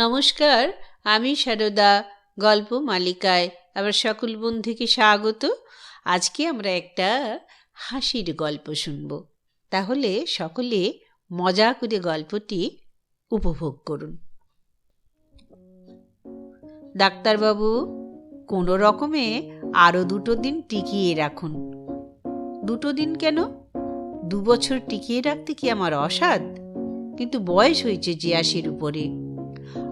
নমস্কার, আমি সারদা, গল্প মালিকায়। আবার সকল বন্ধুকে স্বাগত। আজকে আমরা একটা হাসির গল্প শুনব। তাহলে সকলে মজা করে গল্পটি উপভোগ করুন। ডাক্তারবাবু, কোনো রকমে আরও দুটো দিন টিকিয়ে রাখুন। দুটো দিন কেন? দু বছর টিকিয়ে রাখতে কি আমার অসাধ? কিন্তু বয়স হয়েছে আশির উপরে।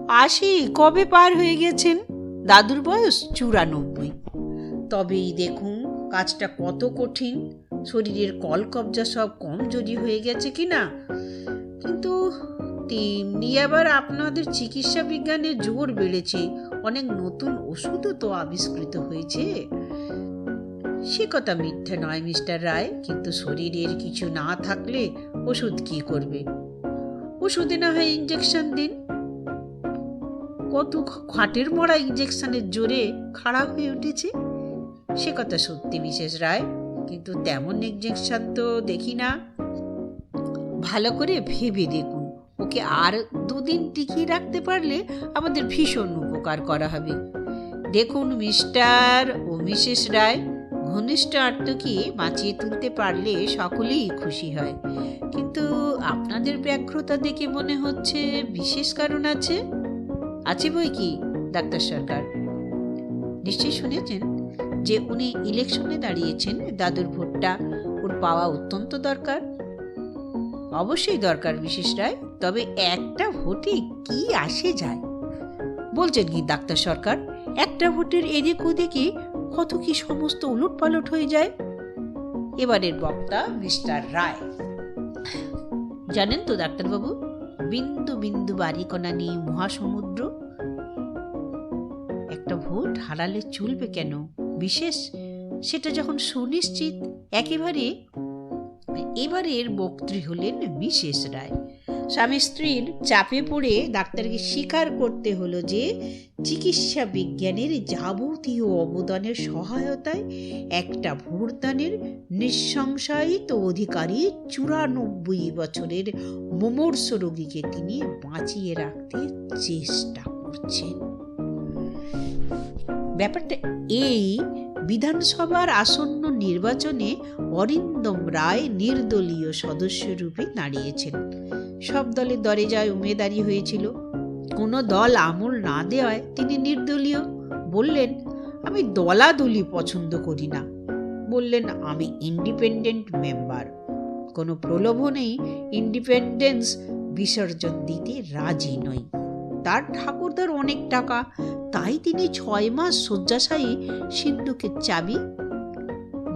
আশি কবে পার হয়ে গেছেন? দাদুর বয়স চুরানব্বই। তবেই দেখুন, কাজটা কত কঠিন। শরীরের কল কবজা সব কমজোরি হয়ে গেছে কি না কিন্তু তেমনি আবার আপনাদের চিকিৎসা বিজ্ঞানের জোর বেড়েছে। অনেক নতুন ওষুধও তো আবিষ্কৃত হয়েছে। সে কথা মিথ্যে নয়, মিস্টার রায়। কিন্তু শরীরের কিছু না থাকলে ওষুধ কি করবে? ওষুধে না হয় ইঞ্জেকশন দিন। কত খাটের মরা ইঞ্জেকশনের জোরে খাড়া হয়ে উঠেছে। সে কথা সত্যি বিশেষ রায়, কিন্তু তেমন ইঞ্জেকশন তো দেখি না। ভালো করে ভেবে দেখুন, ওকে আর দুদিন টিকিয়ে রাখতে পারলে আমাদের ভীষণ উপকার করা হবে। দেখুন মিস্টার ও মিসেস রায়, ঘনিষ্ঠ আত্মকে বাঁচিয়ে তুলতে পারলে সকলেই খুশি হয়। কিন্তু আপনাদের ব্যগ্রতা দেখে মনে হচ্ছে বিশেষ কারণ আছে। আছে বই কি, ডাক্তার সরকার? নিশ্চয়ই শুনেছেন যে উনি ইলেকশনে দাঁড়িয়েছেন, দাদুর ভোটটা ওর পাওয়া অত্যন্ত দরকার। অবশ্যই দরকার বিশেষ রায়, তবে একটা ভোটে কি আসে যায়? বলছেন কি ডাক্তার সরকার, একটা ভোটের এদিক ওদিকে কত কি সমস্ত উলট পালট হয়ে যায়? এবারের বক্তা মিস্টার রায়। জানেন তো ডাক্তারবাবু, বিন্দু বিন্দু বাড়িকণা নিয়ে মহাসমুদ্র একটা ভোট হারালে চলবে কেন? বিশেষ সেটা যখন সুনিশ্চিত, একেবারে এবারের বক্তৃ হলেন বিশেষ রায়। স্বামী স্ত্রীর চাপে পড়ে ডাক্তারকে স্বীকার করতে হলো যে, চিকিৎসা বিজ্ঞানের যাবতীয় অবদানের সহায়তায় একটা ভোটদানের নিঃসংশয়িত অধিকারী চুরানব্বই বছরের মুমূর্ষ রোগীকে তিনি বাঁচিয়ে রাখতে চেষ্টা করছেন। ব্যাপারটা এই, বিধানসভার আসন্ন নির্বাচনে অরিন্দম রায় নির্দলীয় সদস্যরূপে দাঁড়িয়েছেন। সব দলের দরে যায় উমেদারি হয়েছিল। কোনো দল আমল না দেওয়ায় তিনি নির্দলীয়। বললেন, আমি দলাদলি পছন্দ করি না। বললেন, আমি ইন্ডিপেন্ডেন্ট মেম্বার। কোনো প্রলোভনেই ইন্ডিপেন্ডেন্স বিসর্জন দিতে রাজি নই। তার ঠাকুরদার অনেক টাকা। তাই তিনি ছয় মাস শয্যাশায়ী সিন্ধুকের চাবি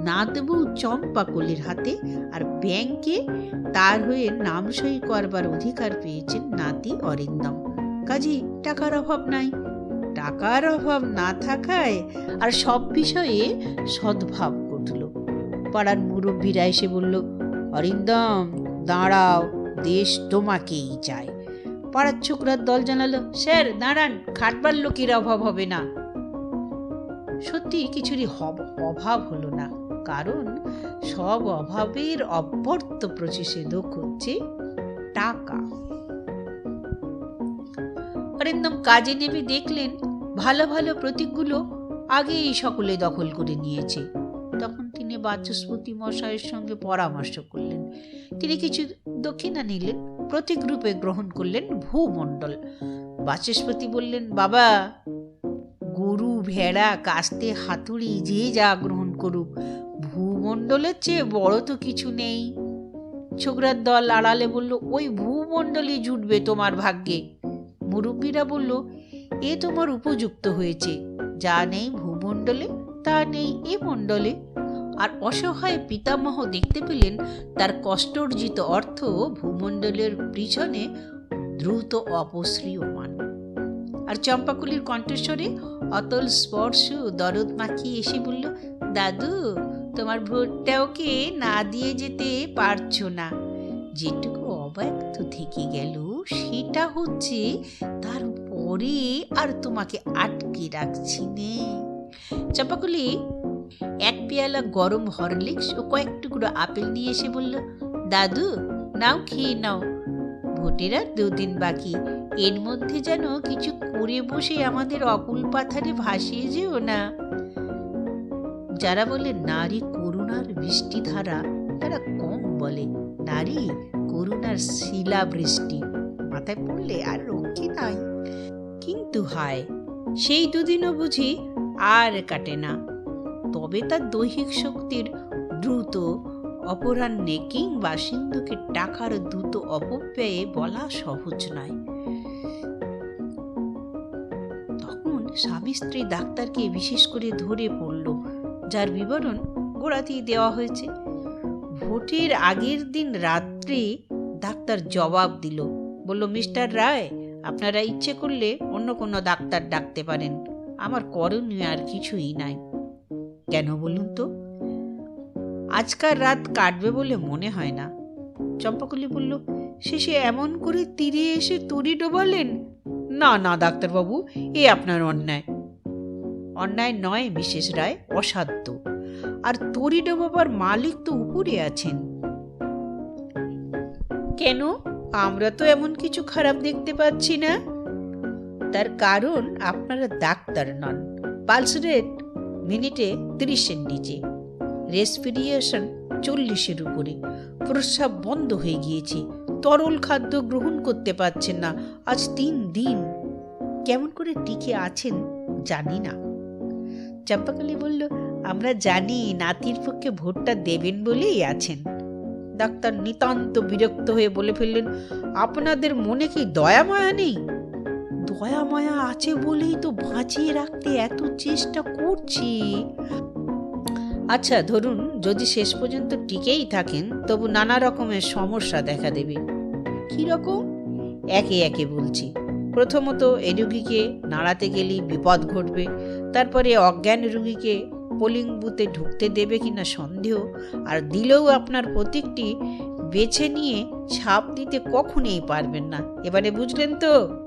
না দেবু চম্পাকলির হাতে আর ব্যাংকে তার হয়ে নাম সই করবার অধিকার পেয়েছেন নাতি অরিন্দম। কাজী টাকার অভাব নাই। টাকার অভাব না থাকায় আর সব বিষয়ে সদ্ভাব ঘটল। পাড়ার মুরব্বীরা এসে বলল, অরিন্দম, দাঁড়াও, দেশ তোমাকেই চায়। পাড়ার ছোকরার দল জানালো, স্যার, দাঁড়ান, খাটবার লোকের অভাব হবে না। সত্যি কিছুরই অভাব হলো না, কারণ সব অভাবের অভ্যর্থ প্রতিষেধক হচ্ছে টাকা। অরিন্দম কাজে নেমে দেখলেন, ভালো ভালো প্রতীকগুলো আগেই সকলে দখল করে নিয়েছে। তখন তিনি বাচস্পতি মশাইয়ের সঙ্গে পরামর্শ করলেন। তিনি কিছু দক্ষিণা নিলেন। প্রতীক রূপে গ্রহণ করলেন ভূমণ্ডল। বাচস্পতি বললেন, বাবা, গরু, ভেড়া, কাস্তে, হাতুড়ি, যে যা গ্রহণ করুক, ভূমণ্ডলের চেয়ে বড় তো কিছু নেই। ছোকরার দল আড়ালে বলল, ওই ভূমণ্ডলই জুটবে তোমার ভাগ্যে। মুরব্বীরা বলল, এ তোমার উপযুক্ত হয়েছে। যা নেই ভূমণ্ডলে, তা নেই এ মণ্ডলে। আর অসহায় পিতামহ দেখতে পেলেন তার কষ্টর্জিত অর্থ ভূমণ্ডলের পিছনে দ্রুত অপশ্রিয়মান আর চম্পাকুলির কণ্ঠস্বরে অতল স্পর্শ দরদ মাখিয়ে এসে বলল, দাদু, তোমার ভোটটা ওকে না দিয়ে যেতে পারছ না। যেটুকু অব্যক্ত থেকে গেল, সেটা হচ্ছে তারপরে আর তোমাকে আটকে রাখছি নে। চাপাকুলি এক পেয়ালা গরম হরলিক্স ও কয়েক টুকরো আপেল নিয়ে এসে বলল, দাদু, নাও খেয়ে নাও। ভোটের দুদিন বাকি। এর মধ্যে যেন কিছু করে বসে আমাদের অকুল পাথারে ভাসিয়ে যেও না। যারা বলে, নারী করুণার বৃষ্টিধারা তারা কম বলে, নারী করুণার শিলা বৃষ্টি মাথায় পড়লে আর রক্ষী নাই। কিন্তু হায়, সেই দুদিনও বুঝি আর কাটে না। তবে তার দৈহিক শক্তির দ্রুত অপরাহ্নে কিংবা সিন্ধুকে টাকার দ্রুত অপব্যয়ে বলা সহজ নয়। তখন স্বামী স্ত্রী ডাক্তারকে বিশেষ করে ধরে পড়ল, যার বিবরণ গোড়াতেই দেওয়া হয়েছে। ভোটের আগের দিন রাত্রে ডাক্তার জবাব দিল, বলল, মিস্টার রায়, আপনারা ইচ্ছে করলে অন্য কোনো ডাক্তার ডাকতে পারেন। আমার করণীয় আর কিছুই নাই। কেন বলুন তো? আজকার রাত কাটবে বলে মনে হয় না। চম্পাকলি বলল, শেষে এমন করে তীরে এসে তরি ডোবালেন? না না, ডাক্তারবাবু, এ আপনার অন্যায়। অন্যায় নয়, মিসেস রায়, অসাধ্য। আর তরি ডোবাবার মালিক তো উপরে আছেন। কেন? আমরা তো এমন কিছু খারাপ দেখতে পাচ্ছি না? তার কারণ আপনারা ডাক্তার নন, পালস রেট মিনিটে তিরিশের নিচে। রেসপিরিয়েশন চল্লিশের উপরে। প্রস্রাব বন্ধ হয়ে গিয়েছে। তরল খাদ্য গ্রহণ করতে পারছেন না। আজ তিন দিন। কেমন করে টিকে আছেন জানি না। চম্পাকালী বলল, আমরা জানি নাতির পক্ষে ভোটটা দেবেন বলেই আছেন। ডাক্তার নিতান্ত বিরক্ত হয়ে বলে ফেললেন, আপনাদের মনে কি দয়া মায়া নেই? দয়া মায়া আছে বলেই তো বাঁচিয়ে রাখতে এত চেষ্টা করছি। আচ্ছা ধরুন যদি শেষ পর্যন্ত টিকেই থাকেন, তবু নানা রকমের সমস্যা দেখা দেবে। কীরকম একে একে বলছি। প্রথমত, এ রুগীকে নাড়াতে গেলেই বিপদ ঘটবে। তারপরে অজ্ঞান রুগীকে পোলিং বুথে ঢুকতে দেবে কিনা সন্দেহ। আর দিলেও আপনার প্রতীকটি বেছে নিয়ে ছাপ দিতে কখনোই পারবেন না। এবারে বুঝলেন তো?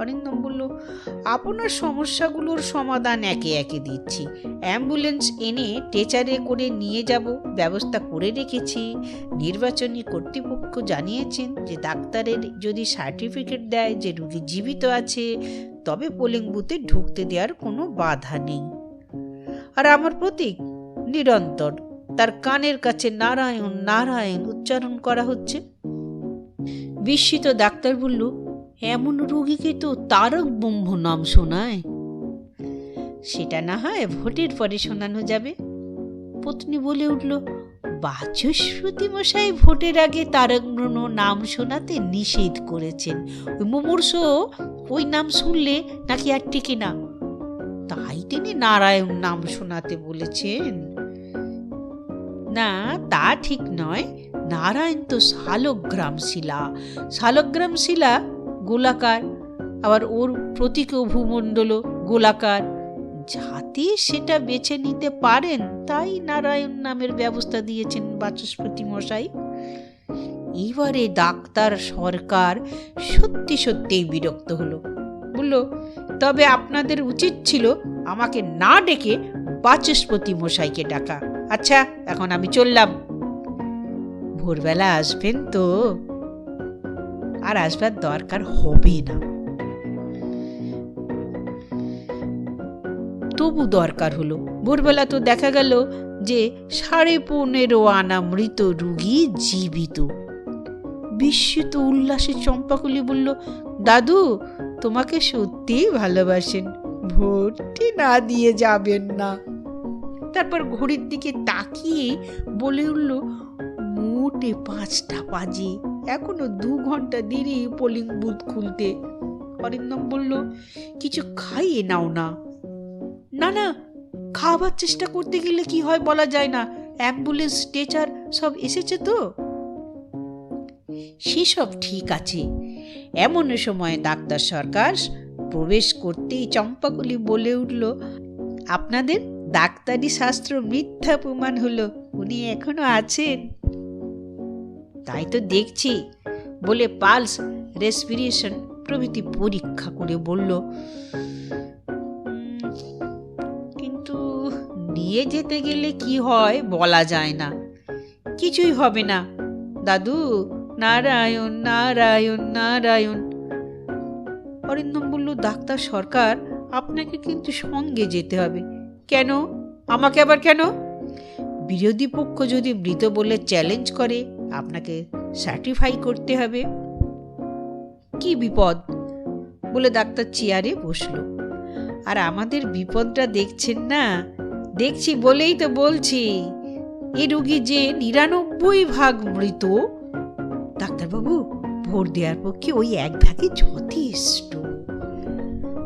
অরিন্দম বলল, আপনার সমস্যাগুলোর সমাধান একে একে দিচ্ছি। অ্যাম্বুলেন্স এনে টেচারে করে নিয়ে যাব, ব্যবস্থা করে রেখেছি। নির্বাচনী কর্তৃপক্ষ জানিয়েছেন যে ডাক্তারের যদি সার্টিফিকেট দেয় যে রুগী জীবিত আছে, তবে পোলিং বুথে ঢুকতে দেওয়ার কোনো বাধা নেই। আর আমার প্রতীক, নিরন্তর তার কানের কাছে নারায়ণ নারায়ণ উচ্চারণ করা হচ্ছে। বিস্মিত ডাক্তার বলল এমন রোগীকে তো তারক ব্রহ্ম নাম শোনায়। সেটা না হয় ভোটের পরে শোনানো যাবে। পত্নী বলে উঠল, বাচস্পতি মশাই ভোটের আগে তারক ব্রহ্ম নাম শোনাতে নিষেধ করেছেন। ওই মুমূর্ষ, ওই নাম শুনলে নাকি আর টিকে না। তাই তিনি নারায়ণ নাম শোনাতে বলেছেন। না, তা ঠিক নয়। নারায়ণ তো শালগ্রাম শিলা। শালগ্রাম শিলা গোলাকার। আবার ওর প্রতীকীয় ভূমণ্ডল গোলাকার। যাতে সেটা বেছে নিতে পারেন, তাই নারায়ণ নামের ব্যবস্থা দিয়েছেন বাচস্পতি মশাই। এবারে ডাক্তার সরকার সত্যি সত্যিই বিরক্ত হলো। বলল, তবে আপনাদের উচিত ছিল আমাকে না ডেকে বাচস্পতি মশাইকে ডাকা। আচ্ছা এখন আমি চললাম। ভোরবেলা আসবেন তো? আর আসবার দরকার হবে না। তবু দরকার হলো। ভোরবেলা তো দেখা গেল যে সাড়ে পনেরো আনা মৃত রুগী জীবিত। বিস্মিত উল্লাসে চম্পাকুলি বলল, দাদু, তোমাকে সত্যিই ভালোবাসেন। ভোটটি না দিয়ে যাবেন না। তারপর ঘড়ির দিকে তাকিয়ে বলে উঠল, মোটে পাঁচটা বাজে। এখনও দু ঘণ্টা দেরি পোলিং বুথ খুলতে। অরিন্দম বলল, কিছু খাইয়ে নাও না। না না খাবার চেষ্টা করতে গেলে কি হয় বলা যায় না। অ্যাম্বুলেন্স, স্ট্রেচার সব এসেছে তো? সেসব ঠিক আছে। এমন সময় ডাক্তার সরকার প্রবেশ করতেই চম্পাকলি বলে উঠল, আপনাদের ডাক্তারি শাস্ত্র মিথ্যা প্রমাণ হলো। উনি এখনও আছেন। তাই তো দেখছি। বলে পালস রেসপিরেশন প্রভৃতি পরীক্ষা করে বলল, কিন্তু নিয়ে যেতে গেলে কি হয় বলা যায় না। কিছুই হবে না। দাদু, নারায়ণ নারায়ণ নারায়ণ। অরিন্দম বলল, ডাক্তার সরকার, আপনাকে কিন্তু সঙ্গে যেতে হবে। কেন? আমাকে আবার কেন? বিরোধী পক্ষ যদি মৃত বলে চ্যালেঞ্জ করে আপনাকে সার্টিফাই করতে হবে। কি বিপদ? বলে ডাক্তার চেয়ারে বসল। আর আমাদের বিপদটা দেখছেন না? দেখছি বলেই তো বলছি। এ রুগী যে নিরানব্বই ভাগ মৃত, ডাক্তারবাবু ভোট দেওয়ার পক্ষে ওই এক ভাগে যথেষ্ট।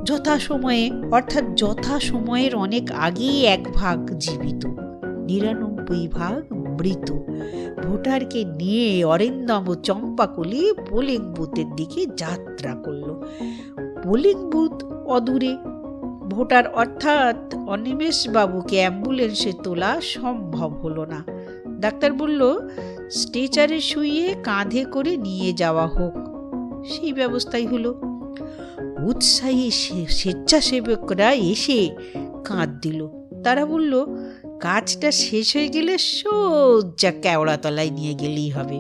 যথা সময়ে অর্থাৎ যথা সময়ের অনেক আগেই এক ভাগ জীবিত। নিরানব্বই ভাগ মৃত ভোটারকে নিয়ে অরিন্দম ও চম্পাকলি পোলিং বুথের দিকে যাত্রা করল। পোলিং বুথ অদূরে। ভোটার অর্থাৎ অনিমেষ বাবুকে অ্যাম্বুলেন্সে তোলা সম্ভব হলো না। ডাক্তার বলল, স্ট্রেচারে শুইয়ে কাঁধে করে নিয়ে যাওয়া হোক। সেই ব্যবস্থাই হলো। উৎসাহী স্বেচ্ছাসেবকরা এসে কাঁধ দিল। তারা বলল কাজটা শেষ হয়ে গেলে সোজা কেওড়াতলায় নিয়ে গেলেই হবে।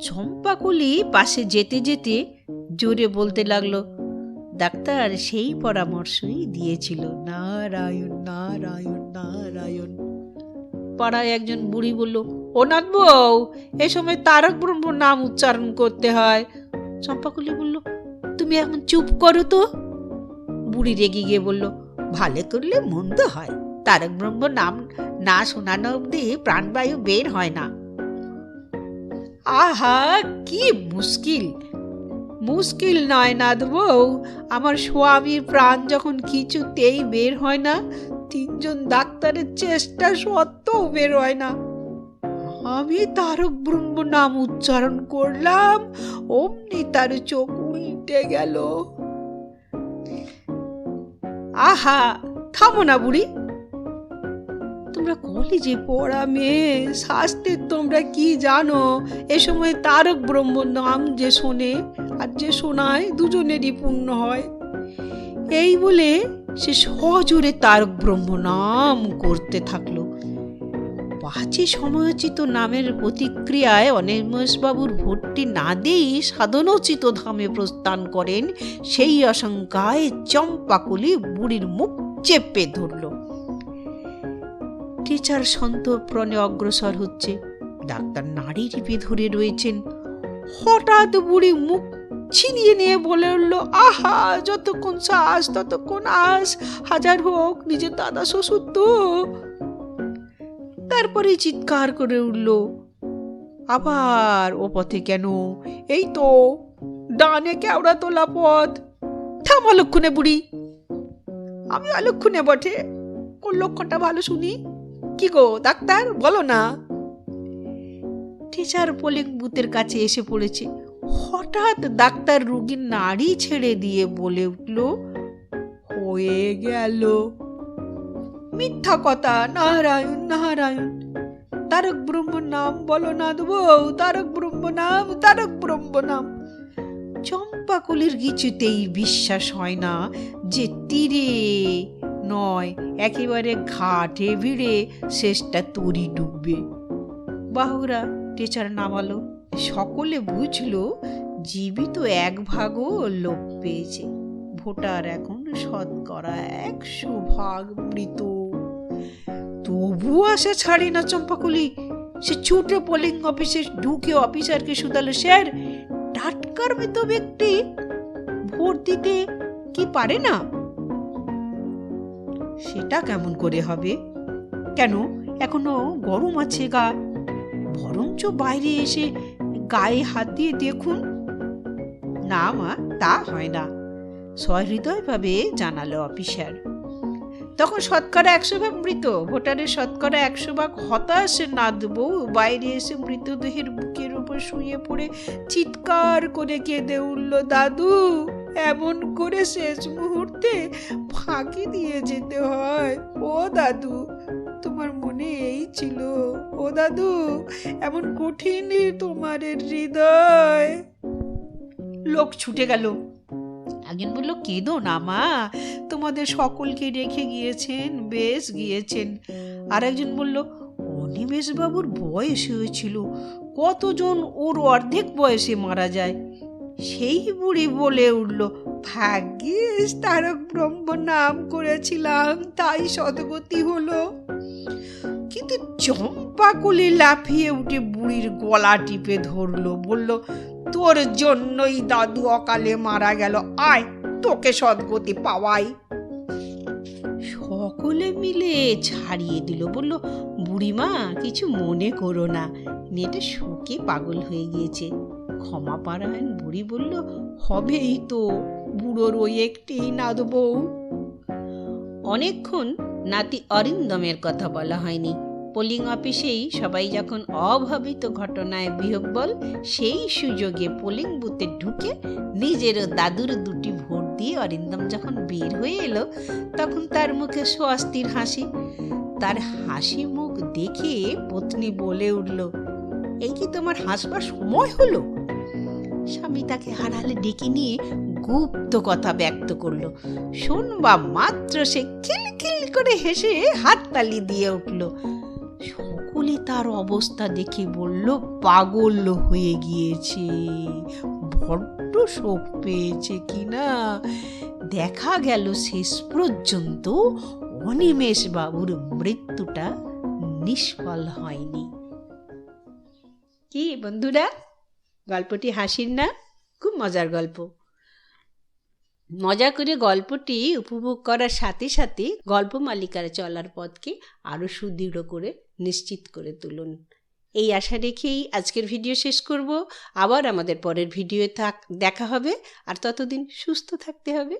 চম্পাকলি পাশে যেতে যেতে জোরে বলতে লাগল, ডাক্তার, সেই পরামর্শই দিয়েছিল। নারায়ণ নারায়ণ নারায়ণ। পাড়ায় একজন বুড়ি বলল ও নাথ বউ, এ সময় তারক ব্রহ্ম নাম উচ্চারণ করতে হয়। চম্পাকলি বলল, তুমি এখন চুপ করো তো? বুড়ি রেগে গিয়ে বলল, ভালো করলে মন্দ হয়। তারক ব্রহ্ম নাম না শোনানো অব্দি প্রাণবায়ু বের হয় না। আহা, কি মুশকিল। মুশকিল নয় নাথ বউ আমার স্বামীর প্রাণ যখন কিছুতেই বের হয় না, তিনজন ডাক্তারের চেষ্টা সত্ত্বেও বের হয় না। আমি তারক ব্রহ্ম নাম উচ্চারণ করলাম, অমনি তার চোখ উল্টে গেল। আহা, থামো না বুড়ি। তোমরা কলেজে পড়া মেয়ে শাস্ত্রের তোমরা কি জানো? এ সময় তারক ব্রহ্ম নাম যে শোনে আর যে শোনায় দুজনেরই পূর্ণ হয়। এই বলে সে সজোরে তারক ব্রহ্ম নাম করতে থাকল। পাঁচে সময়োচিত নামের প্রতিক্রিয়ায় অনির্মসবাবুর ভোটটি না দিয়েই সাধনোচিত ধামে প্রস্থান করেন, সেই আশঙ্কায় চম্পাকুলি বুড়ির মুখ চেপে ধরল। টিচার সন্তপ্রণে অগ্রসর হচ্ছে। ডাক্তার নাড়ি টিপে ধরে রয়েছেন। হঠাৎ বুড়ি মুখ ছিনিয়ে নিয়ে বলে উঠল, আহা, যতক্ষণ শ্বাস, ততক্ষণ আস। হাজার হোক, নিজের দাদা শ্বশুর তো। তারপরে চিৎকার করে উঠল, আবার ও পথে কেন? এই তো, ডানে কেওড়া তোলা পথ। থাম অলক্ষণে বুড়ি। আমি অলক্ষণে বটে। কোন লক্ষণটা ভালো শুনি? কি গো, ডাক্তার? বলো না। টিচার পোলিং বুথের কাছে এসে পড়েছে। হঠাৎ ডাক্তার রুগীর নাড়ি ছেড়ে দিয়ে বলে উঠল, হয়ে গেল। মিথ্যা কথা, নারায়ণ নারায়ণ। তারক ব্রহ্ম নাম বলো না বউ তারক ব্রহ্ম নাম, তারক ব্রহ্ম নাম। চম্পাকলির কিছুতেই বিশ্বাস হয় না যে তীরে নয়, একেবারে ঘাটে ভিড়ে শেষটা তরি ডুববে। বাহুরা, টিচার নামালো। সকলে বুঝলো, জীবিত এক ভাগও লোক পেয়েছে। ভোটার এখন শতকরা একশো ভাগ মৃত। তবু আশা ছাড়ে না চম্পাকুলি। সে ছুটে পোলিং অফিসে ঢুকে অফিসারকে শুধালো, স্যার, টাটকার মৃত ব্যক্তি ভোট দিতে কি পারে না? সেটা কেমন করে হবে? কেন এখনও গরম আছে গা। বরঞ্চ বাইরে এসে গায়ে হাত দিয়ে দেখুন। না মা, তা হয় না। সহৃদয়ভাবে জানালো অফিসার। তখন শতকরা একশো ভাগ মৃত, ভোটারের শতকরা একশো ভাগ হতাশ না দেবো বাইরে এসে মৃতদেহের বুকের উপর শুয়ে পড়ে চিৎকার করে কেঁদে উঠল, দাদু, এমন করে শেষ মুহূর্তে ফাঁকি দিয়ে যেতে হয়। ও দাদু, তোমার মনে এই ছিল? ও দাদু, এমন কঠিন তোমার হৃদয়। লোক ছুটে গেল। একজন বলল, কেঁদো না মা, তোমাদের সকলকে রেখে গিয়েছেন, বেশ গিয়েছেন। আর একজন বলল অনিমেষ বাবুর বয়স হয়েছিল। কতজন ওর অর্ধেক বয়সে মারা যায়? সেই বুড়ি বলে উঠল, ভাগ্যিস তারক ব্রহ্ম নাম করেছিলাম, তাই সদগতি হলো। কিন্তু চম্পা কোলে লাফিয়ে উঠে বুড়ির গলা টিপে ধরলো, বলল, তোর জন্যই দাদু অকালে মারা গেল, আয়, তোকে সদ্গতি পাওয়াই। সকলে মিলে ছাড়িয়ে দিল, বলল, বুড়িমা, কিছু মনে করো না, মেয়েটা শোকে পাগল হয়ে গিয়েছে। ক্ষমা পারায়ণ বুড়ি বলল, হবেই তো, বুড়োর ওই একটি নাদ বউ। অনেকক্ষণ নাতি অরিন্দমের কথা বলা হয়নি। পোলিং অফিসেই সবাই যখন অভাবিত ঘটনায় বিহব্বল সেই সুযোগে পোলিং বুথে ঢুকে নিজেরও দাদুর দুটি ভোট দিয়ে অরিন্দম যখন বের হয়ে এলো, তখন তার মুখে স্বস্তির হাসি। তার হাসি মুখ দেখে পত্নী বলে উঠল, এই কি তোমার হাসবার সময় হলো? স্বামী তাকে হারালে ডেকে নিয়ে গুপ্ত কথা ব্যক্ত করল। শুনবা মাত্র সে খিলখিল করে হেসে হাততালি দিয়ে উঠল। সকলে তার অবস্থা দেখে বলল, পাগল হয়ে গিয়েছে, বড্ড শোক পেয়েছে কিনা দেখা গেল শেষ পর্যন্ত অনিমেষ বাবুর মৃত্যুটা নিষ্ফল হয়নি। কি বন্ধুরা? গল্পটি হাসির না, খুব মজার গল্প। মজা করে গল্পটি উপভোগ করার সাথে সাথে গল্প মালিকার চলার পথকে আরও সুদৃঢ় করে, নিশ্চিত করে তুলুন। এই আশা রেখেই আজকের ভিডিও শেষ করব। আবার আমাদের পরের ভিডিও থাক, দেখা হবে। আর ততদিন সুস্থ থাকতে হবে।